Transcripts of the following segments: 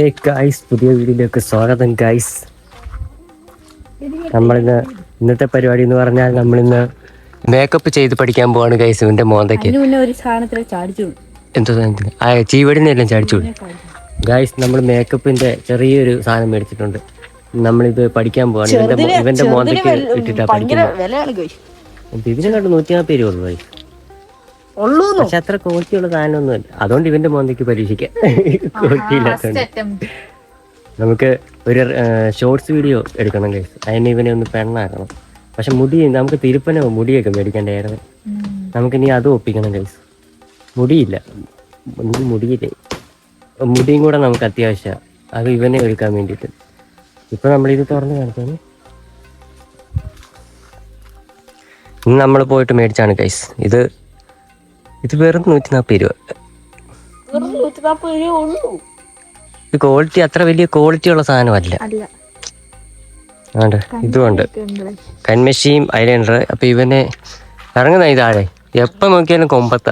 Hey guys പുതിയ വീഡിയോയിലേക്ക് സ്വാഗതം ഗായ്സ് നമ്മളിന്ന് ഇന്നത്തെ പരിപാടി എന്ന് പറഞ്ഞാൽ നമ്മളിന്ന് മേക്കപ്പ് ചെയ്ത് പഠിക്കാൻ പോവാണ് ഗൈസ് ഇവന്റെ മോന്തയ്ക്ക്. എന്തോ ആ ആ ചീവടിനെല്ലാം ചാടിച്ചു ഗൈസ് നമ്മൾ മേക്കപ്പിന്റെ ചെറിയൊരു സാധനം മേടിച്ചിട്ടുണ്ട്. നമ്മളിത് പഠിക്കാൻ പോവാണ്. ഇവന്റെ ഇവന്റെ മോന്തയ്ക്ക് ഇട്ടിട്ടാ പഠിക്കുന്നത്. ഇതിനെ കണ്ട് നൂറ്റി നാൽപ്പത് രൂപ ഗൈസ് ഉള്ളൂ പക്ഷെ അത്ര ക്വാളിറ്റി ഉള്ള സാധനമൊന്നുമല്ല അതുകൊണ്ട് ഇവന്റെ മോന്തയ്ക്ക് പരീക്ഷിക്കാം. ക്വാളിറ്റി ഇല്ലാത്തതുകൊണ്ട്. നമുക്ക് ഒരു ഷോർട്സ് വീഡിയോ എടുക്കണം കേസ് അതിന് ഇവനെ ഒന്ന് പെണ്ണാക്കണം. പക്ഷെ മുടി നമുക്ക് തിരുപ്പനോ മുടിയൊക്കെ മേടിക്കണ്ടായിരുന്നു നമുക്ക് ഇനി അതും ഒപ്പിക്കണം കേസ് മുടിയില്ല. മുടിയില്ലേ? മുടിയും കൂടെ നമുക്ക് അത്യാവശ്യമാണ് അത് ഇവനെ എടുക്കാൻ വേണ്ടിയിട്ട്. ഇപ്പൊ നമ്മൾ നമ്മളിത് തുറന്ന് ഇന്ന് നമ്മൾ പോയിട്ട് മേടിച്ചാണ് കൈസ് ഇത് ഇത് വെറും നൂറ്റി നാൽപ്പത് രൂപ ഇത് ക്വാളിറ്റി അത്ര വലിയ ക്വാളിറ്റി ഉള്ള സാധനമല്ല അല്ല. ആണ്ട് ഇതുമുണ്ട് കൺമെഷിയും ഐലൈനർ അപ്പൊ ഇവനെ ഇറങ്ങുന്ന ഇതാഴെ എപ്പം നോക്കിയാലും കൊമ്പത്ത.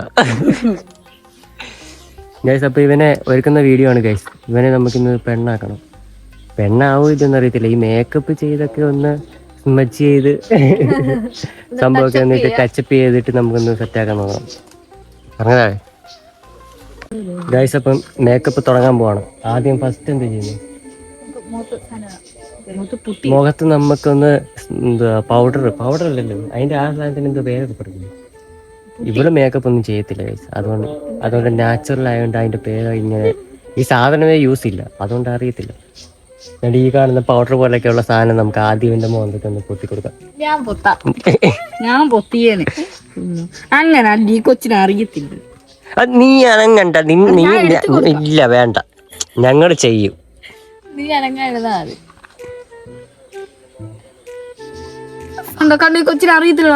ഗൈസ് അപ്പൊ ഇവനെ ഒരുക്കുന്ന വീഡിയോ ആണ് ഗൈസ് ഇവനെ നമുക്കിന്ന് പെണ്ണാക്കണം. പെണ്ണാവും ഇതൊന്നും അറിയത്തില്ല. ഈ മേക്കപ്പ് ചെയ്തൊക്കെ ഒന്ന് സ്മച്ച് ചെയ്ത് സംഭവമൊക്കെ എന്നിട്ട് ടച്ചപ്പ് ചെയ്തിട്ട് നമുക്കൊന്ന് സെറ്റാക്കാൻ നോക്കാം. ഇറങ്ങതാഴെ ഗൈസ് അപ്പം മേക്കപ്പ് തുടങ്ങാൻ പോവാണ്. ആദ്യം ഫസ്റ്റ് എന്ത് ചെയ്യുന്നു? മുഖത്ത് നമുക്കൊന്ന് എന്താ പൗഡർ പൗഡർ അല്ലല്ലോ. അതിന്റെ ആ സാധനത്തിന് എന്തോ പേരൊക്കെ പഠിക്കുന്നു ഇവിടെ മേക്കപ്പ് ഒന്നും ചെയ്യത്തില്ല ഗൈസ് അതുകൊണ്ട് അതുകൊണ്ട് നാച്ചുറൽ ആയതുകൊണ്ട് അതിന്റെ പേര് ഇങ്ങനെ ഈ സാധനമേ യൂസ് ഇല്ല. അതുകൊണ്ട് അറിയത്തില്ല. എന്നിട്ട് ഈ കാണുന്ന പൗഡർ പോലെയൊക്കെയുള്ള സാധനം നമുക്ക് ആദ്യം എന്റെ മുഖത്തൊക്കെ ഒന്ന് പൊത്തി കൊടുക്കാം. ഞാൻ പൊത്താം ഞാൻ പൊത്തിയേനെ അങ്ങനെ ഈ കൊച്ചിനെ അറിയത്തില്ല. അത് നീ അനങ്ങണ്ട. നീ നീ ഇല്ല വേണ്ട. ഞങ്ങൾ ചെയ്യും. നീ മതി കണ്ടോ കണ്ടോ ഈ കൊച്ചിനെ അറിയത്തില്ല.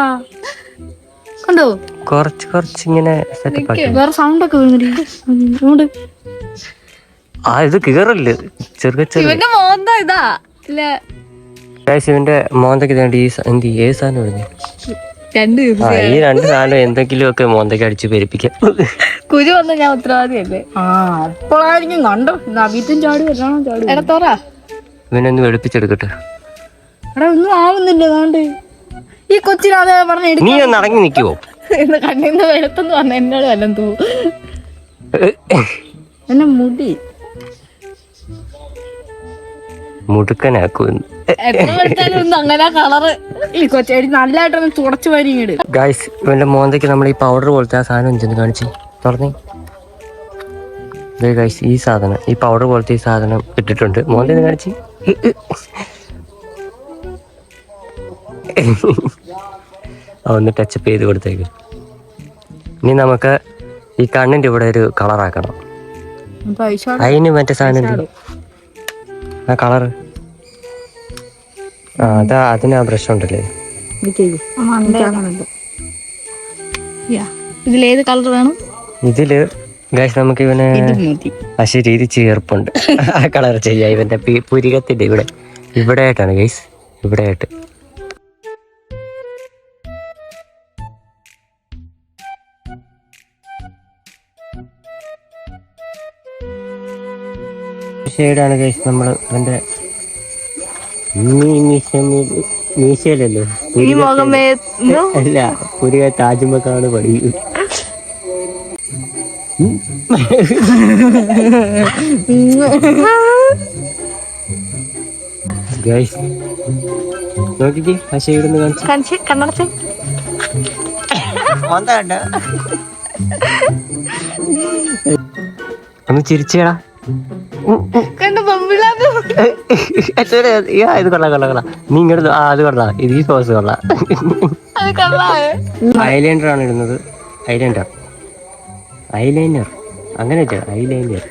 കണ്ടോ? കുറച്ച് കുറച്ച് ഇങ്ങനെ സെറ്റപ്പ് ആക്കി. വേറെ സൗണ്ട് ഒക്കെ വരുന്നുണ്ട് ആ ഇത് കീറല്ലേ ശിവന്റെ മോന്തക്ക് ഇവന്റെ മോന്ത ഇതാ. ഇല്ല? ഗൈസ് ഇവന്റെ മോന്തയ്ക്ക് ഈ സ- എന്ത് ഏത് സാധനം രണ്ട് ആ ഈ രണ്ട് സാധനം എന്തെങ്കിലും ഒക്കെ മോന്തയ്ക്ക് അടിച്ച് പെരുപ്പിക്കാം. കുരു വന്ന ഞാൻ ഉത്തരവാദിയല്ലേ? ആ അപ്പോഴായിരിക്കും കണ്ടോ? ചാടി വരണം ചാടി എടത്തോറ ഇവനൊന്ന് വെളുപ്പിച്ചെടുക്കട്ടെ. എടാ ഒന്നും ആവുന്നില്ല ഈ കൊച്ചിനെ അത് പറഞ്ഞ നീ ഒന്ന് അടങ്ങി നിൽക്കുവോ? കണ്ണിന്ന് വെളുത്തെന്ന് പറഞ്ഞ എന്നോട് വല്ലതും തൂ എന്നെ മുടി. മുടുക്കനാക്കും. എത്ര വെളുത്താലും ഒന്നും അങ്ങനെ കളറ്. ഈ കൊച്ചേടി നല്ലതായിട്ടൊന്ന് തുടച്ചു വരിങ്ങിട് ഗൈസ് ഇവന്റെ മോന്തയ്ക്ക് നമ്മൾ ഈ പൗഡർ പോലത്തെ ആ സാധനം ചെന്ന് കാണിച്ചു. തുറന്നേ. ഗൈസ് ഈ സാധനം ഈ പൗഡർ പോലത്തെ ഈ സാധനം ഇട്ടിട്ടുണ്ട്. മോന്തയിൽ കാണിച്ച്. ഒന്ന് ടച്ചപ്പ് ചെയ്ത് കൊടുത്തേക്ക്. ഇനി നമുക്ക് ഈ കണ്ണിന്റെ ഇവിടെ ഒരു കളറാക്കണം അതിന് മറ്റേ സാധനം? ആ കളറ് ആ അതാ അതിന് ആ ബ്രഷ് ഉണ്ടല്ലേ ഇതിലേത് കളർ വേണം? ഇതിൽ ഗൈസ് നമുക്ക് ഇവന് ശരി ഇത് ചേർപ്പുണ്ട്. ആ കളർ ചെയ്യാം ഇവന്റെ പുരികത്തിന്റെ ഇവിടെ. ഇവിടെ ആയിട്ടാണ് ഗൈസ് ഇവിടെ ആയിട്ട് ഷെയ്ഡാണ് ഗൈസ് നമ്മൾ അവന്റെ മീശയിലല്ലോ? അല്ല പുരിക താജ്മഹലാണ് പഠിക്കും ഗൈസ് നോക്കിക്കേ ആ ഷെയ്ഡ് ഒന്ന് കാണിച്ചു. കണിച്ച് കണ്ണടച്ച്. ഒന്ന് ചിരിച്ചേടാ. ഇത് കൊള്ളാം കൊള്ളാം കൊള്ളാം. നീ ഇങ്ങോട്ട് ആ അത് കൊള്ളാം. ഇത് ഈ സോസ് കൊള്ളാം. ഐലൈനർ ആണ് ഇടുന്നത്. ഐലൈനർ ഐലൈനർ അങ്ങനെ ഐലൈനർ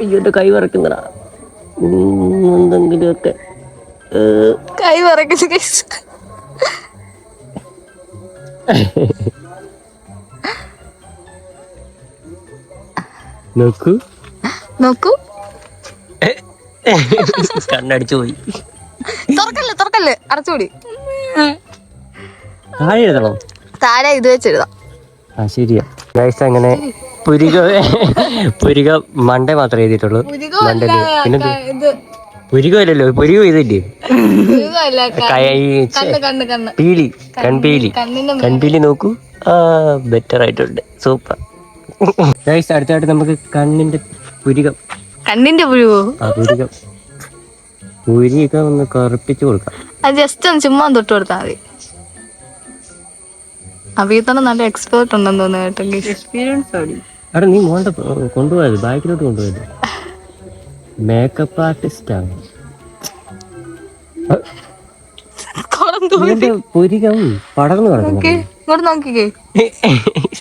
അയ്യോന്റെ കൈ വറക്കുന്നടാ എന്തെങ്കിലുമൊക്കെ. കൈ പറക്കുന്നു നോക്കൂ. നോക്കൂ. കണ്ണടിച്ചു പോയി. തുറക്കല്ലേ തുറക്കല്ലേ. അടച്ചുകൂടി താഴെ എഴുതണോ? താഴെ ഇത് വെച്ചെഴുതാം ആ ശരിയാ. ഗൈസ് അങ്ങനെ പുരിക പുരിക മണ്ട മാത്രമേ എഴുതിയിട്ടുള്ളൂ. മണ്ടൽ. പിന്നെ പുരികമല്ലല്ലോ പുരിക ഇതില്ലേ പുരികമല്ല, കൈ കണ്ണ് കണ്ണ് കണ്ണ്. പീലി കൺപീലി. കൺപീലി നോക്കൂ. ആ ബെറ്റർ ആയിട്ടുണ്ട്. സൂപ്പർ ഗൈസ് അടുത്തായിട്ട് നമുക്ക് കണ്ണിന്റെ പുരികം. കണ്ണിന്റെ പുഴുവോ ആ പുരികം. പുരിയൊക്കെ ഒന്ന് കറുപ്പിച്ച് കൊടുക്കാം. അത് ജസ്റ്റ് ഒന്ന് ചുമ്മാ തൊട്ട് കൊടുത്താൽ മതി. തന്നെ നല്ല എക്സ്പേർട്ട് ഉണ്ടെന്ന് തോന്നുന്നു കേട്ടോ എക്സ്പീരിയൻസ് അവിടെ നീ മോണ്ട കൊണ്ടുപോയത് ബാക്കിലോട്ട് കൊണ്ടുപോയത്. മേക്കപ്പ് ആർട്ടിസ്റ്റ് ആണ്. പുരികം പടർന്നു കിടക്കുന്നു ഇങ്ങോട്ട് നോക്കിക്കേ.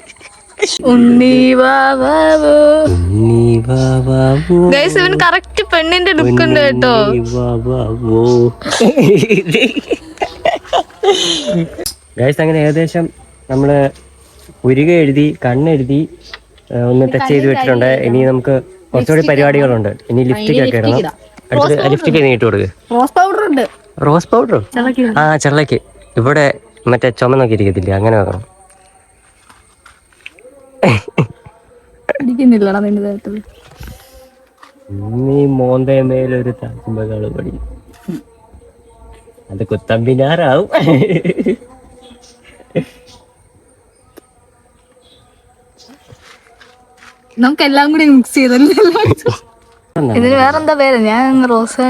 ഗൈസ് ഇവൻ കറക്റ്റ് പെണ്ണിന്റെ ലുക്ക് ഉണ്ട് കേട്ടോ. ഗൈസ് അങ്ങനെ ഏകദേശം നമ്മൾ ഉരുക എഴുതി കണ്ണെഴുതി ഒന്ന് ടച്ച് ചെയ്ത് വെച്ചിട്ടുണ്ട്. ഇനി നമുക്ക് കുറച്ചുകൂടി പരിപാടികളുണ്ട്. ഇനി ലിപ്സ്റ്റിക് ഒക്കെ ഇടണം. അടുത്ത് ലിപ്സ്റ്റിക് നീട്ട് കൊടുക്കുക റോസ് പൗഡർ ഉണ്ട്. റോസ് പൗഡറോ ആ ചെള്ളക്ക് ഇവിടെ മറ്റേ ചുമ ഇരിക്കത്തില്ലേ അങ്ങനെ വെക്കണം. നിന്റെ ദേഹത്തിൽ നീ മോന്തേ മേലൊരു താജ്മഹൽ പടി. അത് കുത്തമ്പിനാറാവും നമുക്ക് എല്ലാം കൂടി മിക്സ് ചെയ്തല്ലേ ഇതിന് വേറെന്താ പേര്? ഞാൻ റോസ്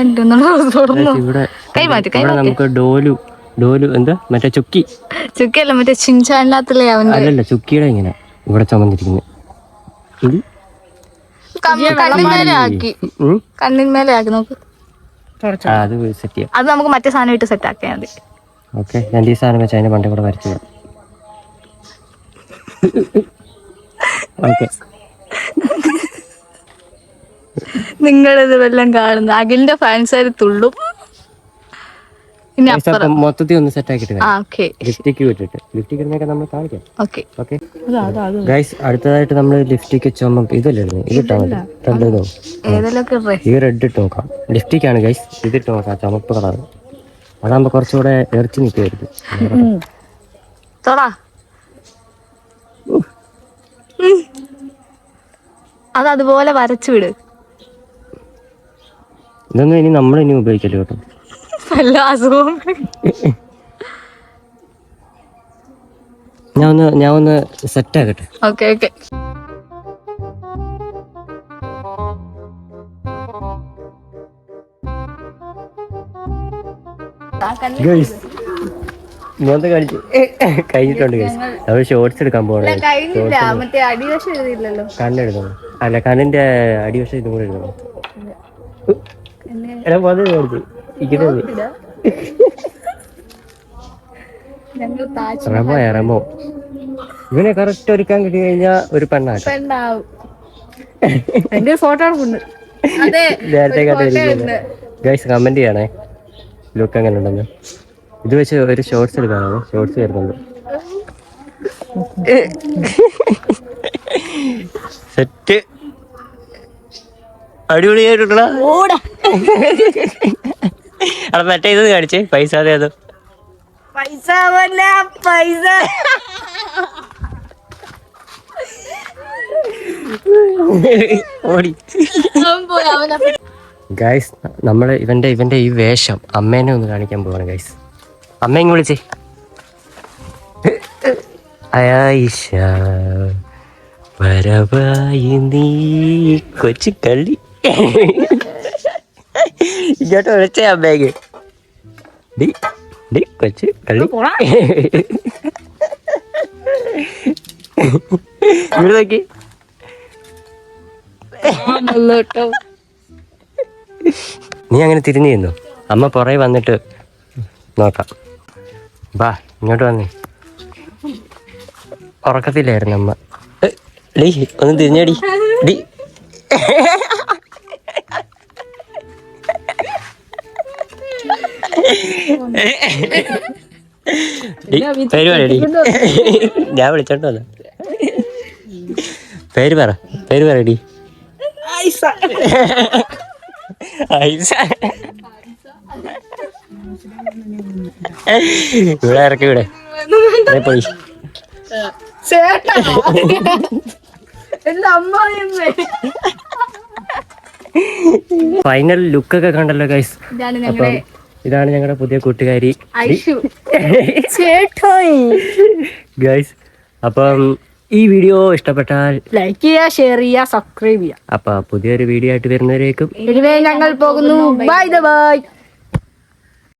നമുക്ക് ഡോലു ഡോലു എന്താ? മറ്റേ ചുക്കി. ചുക്കല്ല മറ്റേ ചിൻചാനിനകത്തില്ലേ അവൻ അല്ലല്ല ചുക്കിയുടെ ഇങ്ങനെ. ഇവിടെ ചുമന്നിരിക്കുന്നത് ഇത് കണ്ണിന്മേലെ ആക്കി നോക്ക്. ആ, അത് സെറ്റ് ചെയ്യാം. അത് നമുക്ക് മറ്റേ സാധനം ഇട്ട് സെറ്റ് ആക്കിയാൽ മതി. ഓക്കെ ഞാൻ ഈ സാധനം വെച്ച് അതിന്റെ പണ്ടേ കൂടെ വരച്ചു ഓക്കെ. നിങ്ങളിത് വല്ലതും കാണുന്നു അഖിലിന്റെ ഫാൻസ് ഫാൻസാര് തുള്ളും. മൊത്തത്തിൽ ഒന്ന് സെറ്റ് ആക്കിയിട്ട് ആ ഓക്കെ ലിപ്സ്റ്റിക് വിട്ടിട്ട് ലിപ്സ്റ്റിക് ഇടുന്നൊക്കെ നമ്മൾ കാണിക്കാം. ഓക്കെ ഓക്കെ ഗൈസ് അടുത്തതായിട്ട് നമ്മൾ ലിഫ്റ്റിക്ക് ചുമ ഇതല്ലേ ഇടുന്നത്? ഇതിട്ടാ മതി. റെഡ് ഇതോ ഏതെങ്കിലുമൊക്കെ ഈ റെഡ് ഇട്ട് നോക്കാം. ലിപ്സ്റ്റിക് ആണ് ഗൈസ് ഇതിട്ട് നോക്കാം. ചുമപ്പ് കളർ അതാകുമ്പോ കുറച്ചുകൂടെ ഇറച്ചി നിൽക്കുമായിരിക്കും തൊടാ. അത് അതുപോലെ വരച്ചു വിട്. ഇതൊന്നും ഇനി നമ്മൾ ഇനി ഉപയോഗിക്കല്ലോ കേട്ടോ? വല്ല അസുഖവും ഞാൻ ഒന്ന് ഞാൻ ഒന്ന് സെറ്റ് ആക്കട്ടെ ഓക്കെ ഓക്കെ മോന്ത കാണിച്ചു കഴിഞ്ഞിട്ടുണ്ട് ഗൈസ് നമ്മൾ ഷോർട്സ് എടുക്കാൻ പോകണേ കണ്ണെടുക്കണം അല്ല കണ്ണിന്റെ അടിവശം ഇതും കൂടെ എടുക്കണം. എല്ലാം മോന്ത കാണിച്ചു ഇരിക്കുന്നത്. ഞങ്ങൾ താജ് റമോ റമോ ഇവനെ കറക്റ്റ് ഒരുക്കാൻ കിട്ടി കഴിഞ്ഞാ ഒരു പെണ്ണാട്ടോ പെണ്ണാവും. എന്റെ ഫോട്ടോ നേരത്തെ ഗൈസ് കമന്റ് ചെയ്യണേ. ലുക്ക് എങ്ങനെ ഉണ്ടെന്ന്. ഇത് വെച്ച് ഒരു ഷോർട്സ് എടുക്കാനാണ്. ഷോർട്സ് വരുന്നുണ്ട്. സെറ്റ് അടിപൊളിയായിട്ടുള്ള അവിടെ മറ്റേ ഇത് കാണിച്ചേ. പൈസ അതെ അത്. പൈസ പൈസ. ഓടി. ഗൈസ് നമ്മൾ ഇവന്റെ ഇവന്റെ ഈ വേഷം അമ്മേനെ ഒന്ന് കാണിക്കാൻ പോവാണ് ഗൈസ് അമ്മ ഇങ്ങ് വിളിച്ചേ. അയായിഷ വരവായി നീ കൊച്ചു കള്ളി ഇങ്ങോട്ട് വിളിച്ചേ അമ്മേക്ക് ഡി ഡി കൊച്ച് കള്ളി ഇവിടെ നോക്കി നീ അങ്ങനെ തിരിഞ്ഞു ചെന്നു അമ്മ പുറകെ വന്നിട്ട് നോക്കാം ബാ ഇങ്ങോട്ട് വന്നേ ഉറക്കത്തില്ലായിരുന്നു അമ്മ ഡീ ഒന്ന് തിരിഞ്ഞടി ഡി പേര് പറയടി ഞാൻ വിളിച്ചോണ്ട് വന്ന. പേര് പറ പേര് പറയടി ഐസ. ഇവിടെ ഇറക്കി ഇവിടെ. പോയി. ചേട്ടാ. ഫൈനൽ ലുക്കൊക്കെ കണ്ടല്ലോ ഗൈസ് ഇതാണ് അപ്പം ഞങ്ങളുടെ ഇതാണ് ഞങ്ങളുടെ പുതിയ കൂട്ടുകാരി. ഐഷു. ചേട്ടായി. ഗൈസ് അപ്പം ഈ വീഡിയോ ഇഷ്ടപ്പെട്ടാൽ ലൈക്ക് ചെയ്യുക ഷെയർ ചെയ്യുക സബ്സ്ക്രൈബ് ചെയ്യുക. അപ്പൊ പുതിയൊരു വീഡിയോ ആയിട്ട് വരുന്നവരേക്കും ഞങ്ങൾ പോകുന്നു. By the by